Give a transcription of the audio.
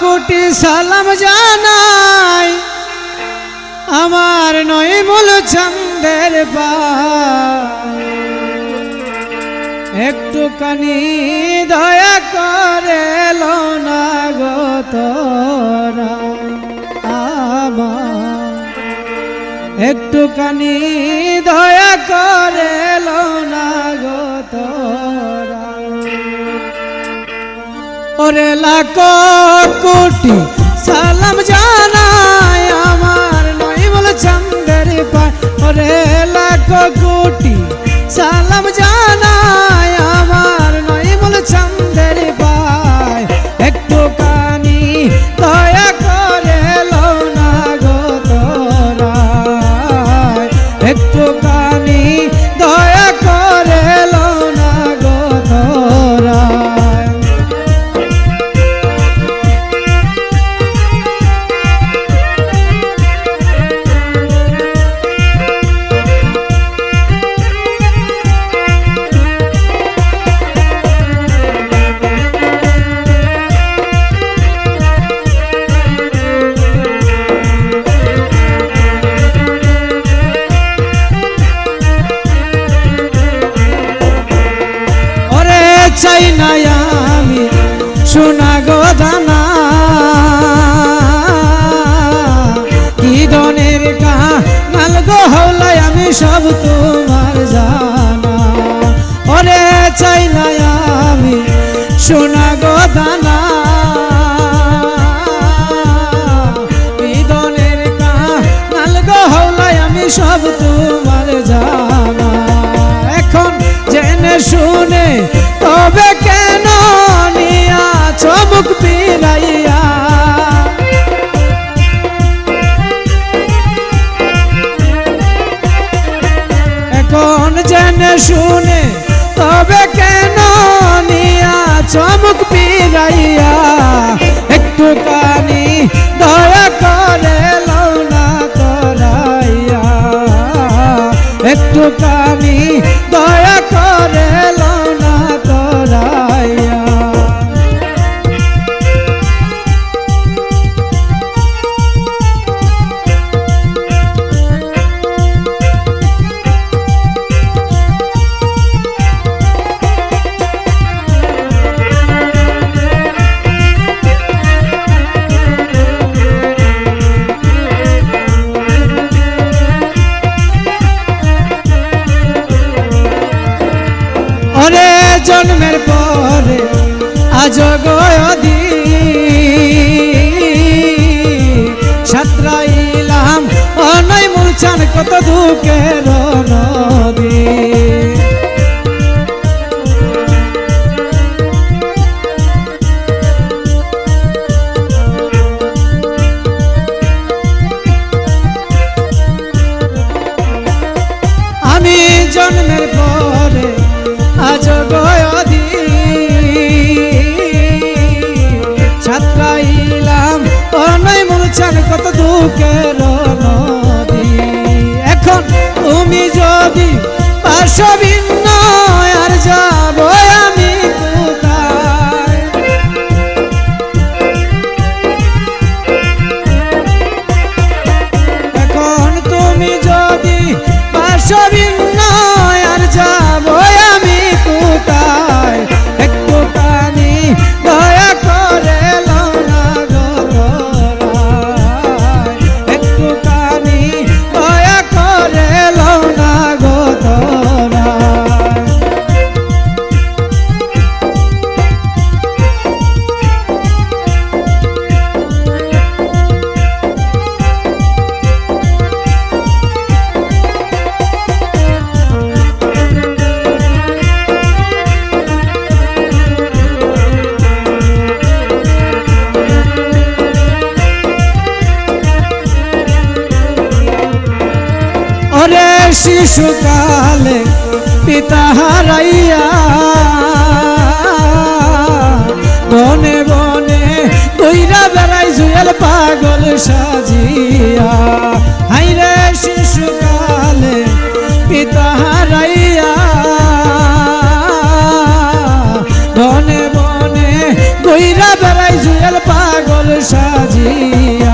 কোটি সালাম জানাই। আমার নয় মূল চন্দের একটুখানি দয়া করে লোনা আমার। একটুখানি দয়া করে লোনা গতরা ওরে লাখ কোটি সালাম জানাই আমার নয় বলে চন্দের পায়। ওরে লাখ কোটি সালাম জানাই আমার নয় বলে চন্দের পায়। একটু কানি দয়া করে লোনা গো তোরা। একটু চাই না আমি, সোনা গো দানা। কি দনের কা নাল গো হলাই আমি সব তোমার জানা। ওরে চাই না আমি, সোনা গো দানা। সব চমুক পিরাইয়া এখন জেনে শুনে তবে কেন নিয়া চমুক পিরাইয়া একটু কানি দয়া করে লৌনা করাইয়া। একটু কানি দয়া করে জন্মের পরে আজ গয়দি সাতরাইলাম অনয় মূলছান কত দুঃখের নদী নদী। এখন তুমি যদি পাশবিন্ন আর যাব আমি এখন তুমি যদি শিশুকালে পিতা হারাইয়া বনে বনে কইরা বেড়াই জুয়েল পাগল সাজিয়া। হাইরে শিশুকালে পিতা হারাইয়া বনে বনে কইরা বেড়াই জুয়েল পাগল সাজিয়া।